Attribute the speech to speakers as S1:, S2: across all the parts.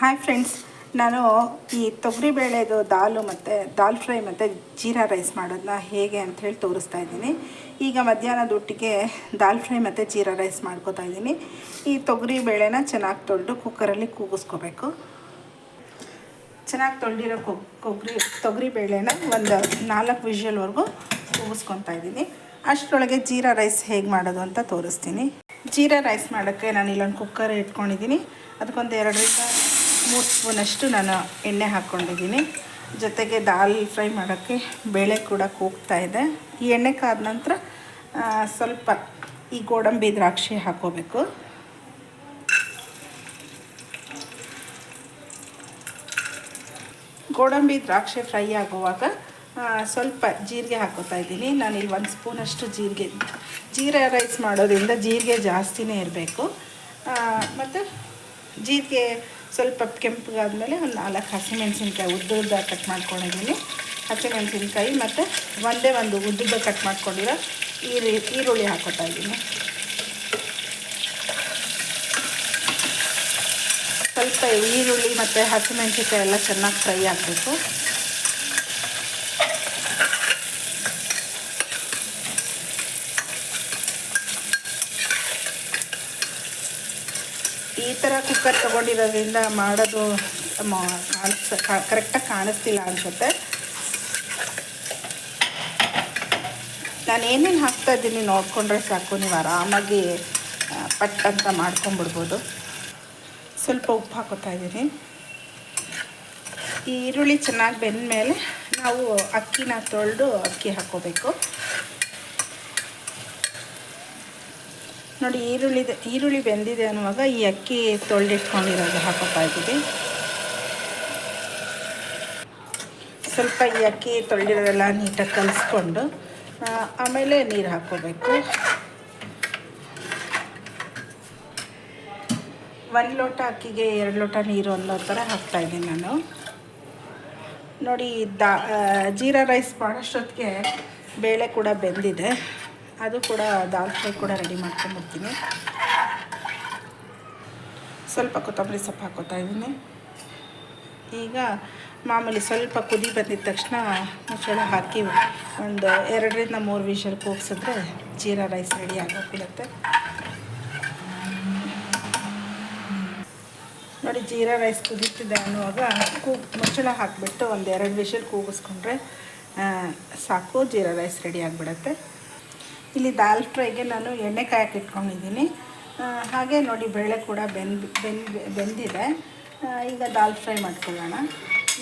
S1: Hi friends ನಾನು ಈ ತೊಗರಿ ಬೇಳೆದು ದಾಲು ಮತ್ತು ದಾಲ್ ಫ್ರೈ ಮತ್ತು ಜೀರಾ ರೈಸ್ ಮಾಡೋದನ್ನ ಹೇಗೆ ಅಂಥೇಳಿ ತೋರಿಸ್ತಾ ಇದ್ದೀನಿ. ಈಗ ಮಧ್ಯಾಹ್ನದ ಊಟಕ್ಕೆ ದಾಲ್ ಫ್ರೈ ಮತ್ತು ಜೀರಾ ರೈಸ್ ಮಾಡ್ಕೋತಾ ಇದ್ದೀನಿ. ಈ ತೊಗರಿ ಬೇಳೆನ ಚೆನ್ನಾಗಿ ತೊಳೆದು ಕುಕ್ಕರಲ್ಲಿ ಕೂಗಿಸ್ಕೋಬೇಕು. ಚೆನ್ನಾಗಿ ತೊಳೆದಿರೋ ಕೊಬ್ಬರಿ ತೊಗರಿ ಬೇಳೆನ ಒಂದು ನಾಲ್ಕು ವಿಷಲ್ವರೆಗೂ ಕೂಗಿಸ್ಕೊತಾ ಇದ್ದೀನಿ. ಅಷ್ಟರೊಳಗೆ ಜೀರಾ ರೈಸ್ ಹೇಗೆ ಮಾಡೋದು ಅಂತ ತೋರಿಸ್ತೀನಿ. ಜೀರಾ ರೈಸ್ ಮಾಡೋಕ್ಕೆ ನಾನು ಇಲ್ಲೊಂದು ಕುಕ್ಕರ್ ಇಟ್ಕೊಂಡಿದ್ದೀನಿ. ಅದಕ್ಕೊಂದು ಎರಡರಿಂದ ಮೂರು ಸ್ಪೂನಷ್ಟು ನಾನು ಎಣ್ಣೆ ಹಾಕ್ಕೊಂಡಿದ್ದೀನಿ. ಜೊತೆಗೆ ದಾಲ್ ಫ್ರೈ ಮಾಡೋಕ್ಕೆ ಬೇಳೆ ಕೂಡ ಕೂಗ್ತಾ ಇದೆ. ಈ ಎಣ್ಣೆ ಕಾದ ನಂತರ ಸ್ವಲ್ಪ ಈ ಗೋಡಂಬಿ ದ್ರಾಕ್ಷಿ ಹಾಕ್ಕೋಬೇಕು ಗೋಡಂಬಿ ದ್ರಾಕ್ಷಿ ಫ್ರೈ ಆಗುವಾಗ ಸ್ವಲ್ಪ ಜೀರಿಗೆ ಹಾಕೋತಾ ಇದ್ದೀನಿ. ನಾನಿಲ್ಲಿ ಒಂದು ಸ್ಪೂನಷ್ಟು ಜೀರಿಗೆ, ಜೀರಾ ರೈಸ್ ಮಾಡೋದ್ರಿಂದ ಜೀರಿಗೆ ಜಾಸ್ತಿನೇ ಇರಬೇಕು. ಮತ್ತು ಜೀರಿಗೆ ಸ್ವಲ್ಪ ಕೆಂಪಗಾದ್ಮೇಲೆ ಒಂದು ನಾಲ್ಕು ಹಸಿಮೆಣಸಿನ್ಕಾಯಿ ಉದ್ದ ಉದ್ದ ಕಟ್ ಮಾಡ್ಕೊಂಡಿದ್ದೀನಿ. ಹಸಿಮೆಣಸಿನ್ಕಾಯಿ ಮತ್ತು ಒಂದೇ ಒಂದು ಉದ್ದುದ್ದ ಕಟ್ ಮಾಡ್ಕೊಂಡಿರೋ ಈರು, ಈರುಳ್ಳಿ ಹಾಕೋತಾ ಇದ್ದೀನಿ. ಸ್ವಲ್ಪ ಈರುಳ್ಳಿ ಮತ್ತು ಹಸಿಮೆಣಸಿನ್ಕಾಯಿ ಎಲ್ಲ ಚೆನ್ನಾಗಿ ಫ್ರೈ ಆಗಬೇಕು. ಈ ಥರ ಕುಕ್ಕರ್ ತೊಗೊಂಡಿರೋದ್ರಿಂದ ಮಾಡೋದು ಕಾಣಿಸ್ ಕರೆಕ್ಟಾಗಿ ಕಾಣಿಸ್ತಿಲ್ಲ ಅನಿಸುತ್ತೆ. ನಾನು ಏನೇನು ಹಾಕ್ತಾ ಇದ್ದೀನಿ ನೋಡಿಕೊಂಡ್ರೆ ಸಾಕು, ನೀವು ಆರಾಮಾಗಿ ಪಟ್ ಅಂತ ಮಾಡ್ಕೊಂಬಿಡ್ಬೋದು ಸ್ವಲ್ಪ ಉಪ್ಪು ಹಾಕೋತಾ ಇದ್ದೀನಿ. ಈ ಈರುಳ್ಳಿ ಚೆನ್ನಾಗಿ ಬೆಂದ ಮೇಲೆ ನಾವು ಅಕ್ಕಿನ ತೊಳೆದು ಅಕ್ಕಿ ಹಾಕ್ಕೋಬೇಕು ನೋಡಿ ಈರುಳ್ಳಿ ಈರುಳ್ಳಿ ಬೆಂದಿದೆ ಅನ್ನುವಾಗ ಈ ಅಕ್ಕಿ ತೊಳೆದಿಟ್ಕೊಂಡಿರೋದು ಇದ್ದೀವಿ. ಸ್ವಲ್ಪ ಈ ಅಕ್ಕಿ ತೊಳೆದಿರೋದೆಲ್ಲ ನೀಟಾಗಿ ಕಲಿಸ್ಕೊಂಡು ಆಮೇಲೆ ನೀರು ಹಾಕ್ಕೋಬೇಕು. ಒಂದು ಲೋಟ ಅಕ್ಕಿಗೆ ಎರಡು ಲೋಟ ನೀರು ಅನ್ನೋ ಥರ ಹಾಕ್ತಾಯಿದ್ದೀನಿ ನಾನು. ನೋಡಿ, ದಾ ಜೀರಾ ರೈಸ್ ಮಾಡೋಷ್ಟೊತ್ತಿಗೆ ಬೇಳೆ ಕೂಡ ಬೆಂದಿದೆ. ಅದು ಕೂಡ ದಾಲ್ ಫ್ರೈ ಕೂಡ ರೆಡಿ ಮಾಡ್ಕೊಂಡ್ಬಿಡ್ತೀನಿ ಸ್ವಲ್ಪ ಕೊತ್ತಂಬರಿ ಸೊಪ್ಪು ಹಾಕೋತಾ ಇದ್ದೀನಿ. ಈಗ ಮಾಮೂಲಿ ಸ್ವಲ್ಪ ಕುದಿ ಬಂದಿದ ತಕ್ಷಣ ಮುಚ್ಚಳ ಹಾಕಿ ಒಂದು ಎರಡರಿಂದ ಮೂರು ವಿಷಲ್ ಕೂಗಿಸಿದ್ರೆ ಜೀರಾ ರೈಸ್ ರೆಡಿ ನೋಡಿ ಜೀರಾ ರೈಸ್ ಕುದೀತಿದೆ ಅನ್ನುವಾಗ ಕೂ ಮುಚ್ಚಳ ಹಾಕಿಬಿಟ್ಟು ಒಂದು ಎರಡು ವಿಷಲ್ ಕೂಗಿಸ್ಕೊಂಡ್ರೆ ಸಾಕು, ಜೀರಾ ರೈಸ್ ರೆಡಿ ಆಗಿಬಿಡುತ್ತೆ. ಇಲ್ಲಿ ದಾಲ್ ಫ್ರೈಗೆ ನಾನು ಎಣ್ಣೆ ಕಾಯಕ್ಕೆ ಇಟ್ಕೊಂಡಿದ್ದೀನಿ. ಹಾಗೆ ನೋಡಿ ಬೇಳೆ ಕೂಡ ಬೆಂದ್ ಬೆಂದ್, ಬೆಂದಿದೆ. ಈಗ ದಾಲ್ ಫ್ರೈ ಮಾಡ್ಕೊಳ್ಳೋಣ.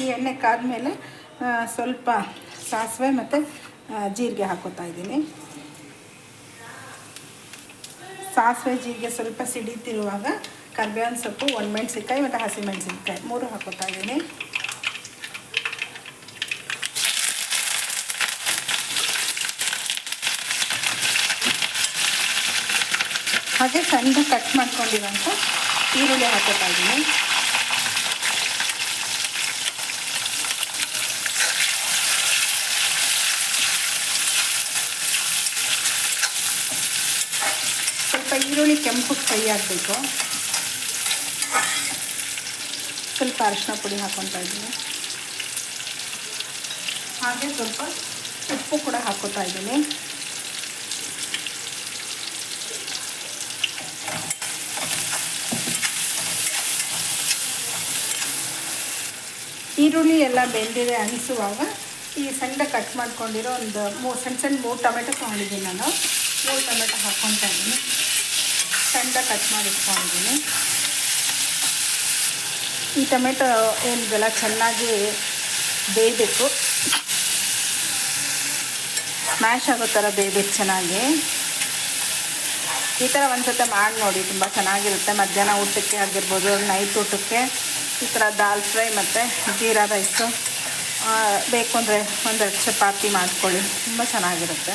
S1: ಈ ಎಣ್ಣೆ ಕಾದ್ಮೇಲೆ ಸ್ವಲ್ಪ ಸಾಸಿವೆ ಮತ್ತು ಜೀರಿಗೆ ಹಾಕೋತಾ ಇದ್ದೀನಿ. ಸಾಸಿವೆ, ಜೀರಿಗೆ ಸ್ವಲ್ಪ ಸಿಡಿತಿರುವಾಗ ಕರ್ಬೇವಿನ ಸೊಪ್ಪು ಒಣಮೆಣ್ಸಿನ್ಕಾಯಿ ಮತ್ತು ಹಸಿಮೆಣಸಿನ್ಕಾಯಿ ಮೂರು ಹಾಕೋತಾ ಇದ್ದೀನಿ. ಹಾಗೆ ಸಣ್ಣ ಕಟ್ ಮಾಡ್ಕೊಂಡಿರೋಂಥ ಈರುಳ್ಳಿ ಹಾಕೋತಾ ಇದ್ದೀನಿ. ಸ್ವಲ್ಪ ಈರುಳ್ಳಿ ಕೆಂಪು ಫ್ರೈ ಆಗಬೇಕು. ಸ್ವಲ್ಪ ಅರಿಶಿನ ಪುಡಿ ಹಾಕೊತಾ ಇದ್ದೀನಿ. ಹಾಗೆ ಸ್ವಲ್ಪ ಉಪ್ಪು ಕೂಡ ಹಾಕೋತಾ ಇದ್ದೀನಿ. ಈರುಳ್ಳಿ ಎಲ್ಲ ಬೆಂದಿದೆ ಅನಿಸುವಾಗ ಈ ಸಣ್ಣ ಕಟ್ ಮಾಡ್ಕೊಂಡಿರೋ ಒಂದು ಮೂರು ಸಣ್ಣ ಸಣ್ಣ ಮೂರು ಟೊಮೆಟೊ ತೊಗೊಂಡಿದ್ದೀನಿ ನಾನು. ಮೂರು ಟೊಮೆಟೊ ಹಾಕ್ಕೊತಾ ಇದ್ದೀನಿ. ಸಣ್ಣ ಕಟ್ ಮಾಡಿ ಇಟ್ಕೊಂಡಿದ್ದೀನಿ. ಈ ಟೊಮೆಟೊ ಏನಿದೆಲ್ಲ ಚೆನ್ನಾಗಿ ಬೇಯಬೇಕು. ಸ್ಮ್ಯಾಶ್ ಆಗೋ ಥರ ಬೇಯಬೇಕು ಚೆನ್ನಾಗಿ. ಈ ಥರ ಒಂದು ಸತ ಮಾಡಿ ನೋಡಿ, ತುಂಬ ಚೆನ್ನಾಗಿರುತ್ತೆ. ಮಧ್ಯಾಹ್ನ ಊಟಕ್ಕೆ ಆಗಿರ್ಬೋದು, ನೈಟ್ ಊಟಕ್ಕೆ. ಈ ಥರ ದಾಲ್ ಫ್ರೈ ಮತ್ತು ಜೀರಾ ರೈಸು ಬೇಕು ಅಂದರೆ ಒಂದೆರಡು ಚಪಾತಿ ಮಾಡ್ಕೊಳ್ಳಿ, ತುಂಬ ಚೆನ್ನಾಗಿರುತ್ತೆ.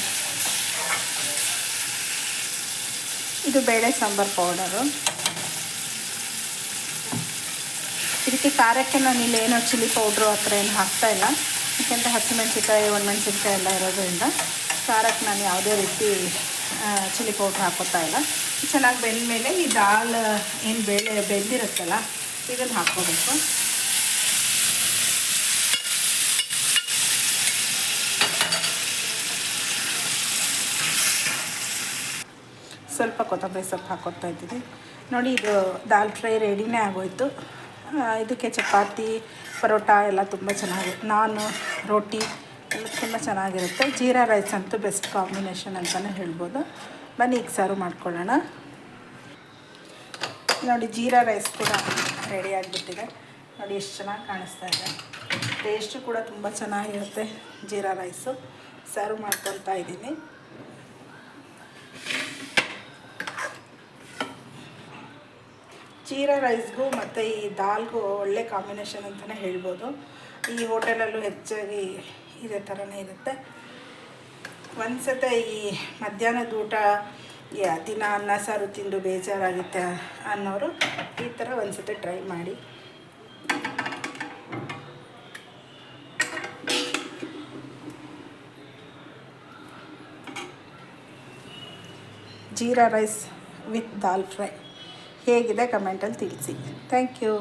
S1: ಇದು ಬೇಳೆ ಸಾಂಬಾರು ಪೌಡರು. ಇದಕ್ಕೆ ಖಾರಕ್ಕೆ ನಾನು ಇಲ್ಲೇನೋ ಚಿಲ್ಲಿ ಪೌಡ್ರು ಆ ಥರ ಏನು ಹಾಕ್ತಾಯಿಲ್ಲ ಯಾಕೆಂದರೆ ಹಸಿಮೆಣ್ಸಿನ್ಕಾಯಿ, ಒಣಮೆಣ್ಸಿನ್ಕಾಯಿ ಎಲ್ಲ ಇರೋದ್ರಿಂದ ಖಾರಕ್ಕೆ ನಾನು ಯಾವುದೇ ರೀತಿ ಚಿಲ್ಲಿ ಪೌಡ್ರ್ ಹಾಕೋತಾ ಇಲ್ಲ. ಚೆನ್ನಾಗಿ ಬೆಂದಮೇಲೆ ಈ ದಾಲ್ ಏನು ಬೇಳೆ ಬೆಂದಿರುತ್ತಲ್ಲ ಇದನ್ನು ಹಾಕ್ಕೋಬೇಕು. ಸ್ವಲ್ಪ ಕೊತ್ತಂಬರಿ ಸೊಪ್ಪು ಹಾಕೋತಾ ಇದ್ದೀನಿ. ನೋಡಿ, ಇದು ದಾಲ್ ಫ್ರೈ ರೆಡಿನೇ ಆಗೋಯ್ತು. ಇದಕ್ಕೆ ಚಪಾತಿ, ಪರೋಟ ಎಲ್ಲ ತುಂಬ ಚೆನ್ನಾಗಿ, ನಾನು, ರೋಟಿ ಎಲ್ಲ ತುಂಬ ಚೆನ್ನಾಗಿರುತ್ತೆ. ಜೀರಾ ರೈಸ್ ಅಂತೂ ಬೆಸ್ಟ್ ಕಾಂಬಿನೇಷನ್ ಅಂತಲೇ ಹೇಳ್ಬೋದು. ಬನ್ನಿ, ಈಗ ಸರ್ವ್ ಮಾಡ್ಕೊಳ್ಳೋಣ. ನೋಡಿ ಜೀರಾ ರೈಸ್ ಕೂಡ ರೆಡಿ ಆಗಿಬಿಟ್ಟಿದೆ. ನೋಡಿ ಎಷ್ಟು ಚೆನ್ನಾಗಿ ಕಾಣಿಸ್ತಾ ಇದೆ. ಟೇಸ್ಟು ಕೂಡ ತುಂಬ ಚೆನ್ನಾಗಿರುತ್ತೆ ಜೀರಾ ರೈಸು. ಸರ್ವ್ ಮಾಡ್ಕೊತಾ ಇದ್ದೀನಿ. ಜೀರಾ ರೈಸ್ಗೂ ಮತ್ತು ಈ ದಾಲ್ಗೂ ಒಳ್ಳೆ ಕಾಂಬಿನೇಷನ್ ಅಂತಲೇ ಹೇಳ್ಬೋದು. ಈ ಹೋಟೆಲಲ್ಲೂ ಹೆಚ್ಚಾಗಿ ಇದೇ ಥರನೇ ಇರುತ್ತೆ. ಒಂದ್ಸತ ಈ ಮಧ್ಯಾಹ್ನದ ಊಟ ಯಾ, ದಿನ ಅನ್ನ, ಸಾರು ತಿಂದು ಬೇಜಾರಾಗುತ್ತೆ ಅನ್ನೋರು ಈ ಥರ ಒಂದ್ಸತಿ ಟ್ರೈ ಮಾಡಿ. Jeera rice with dal fry. ಹೇಗಿದೆ ಕಮೆಂಟಲ್ಲಿ ತಿಳಿಸಿ. Thank you.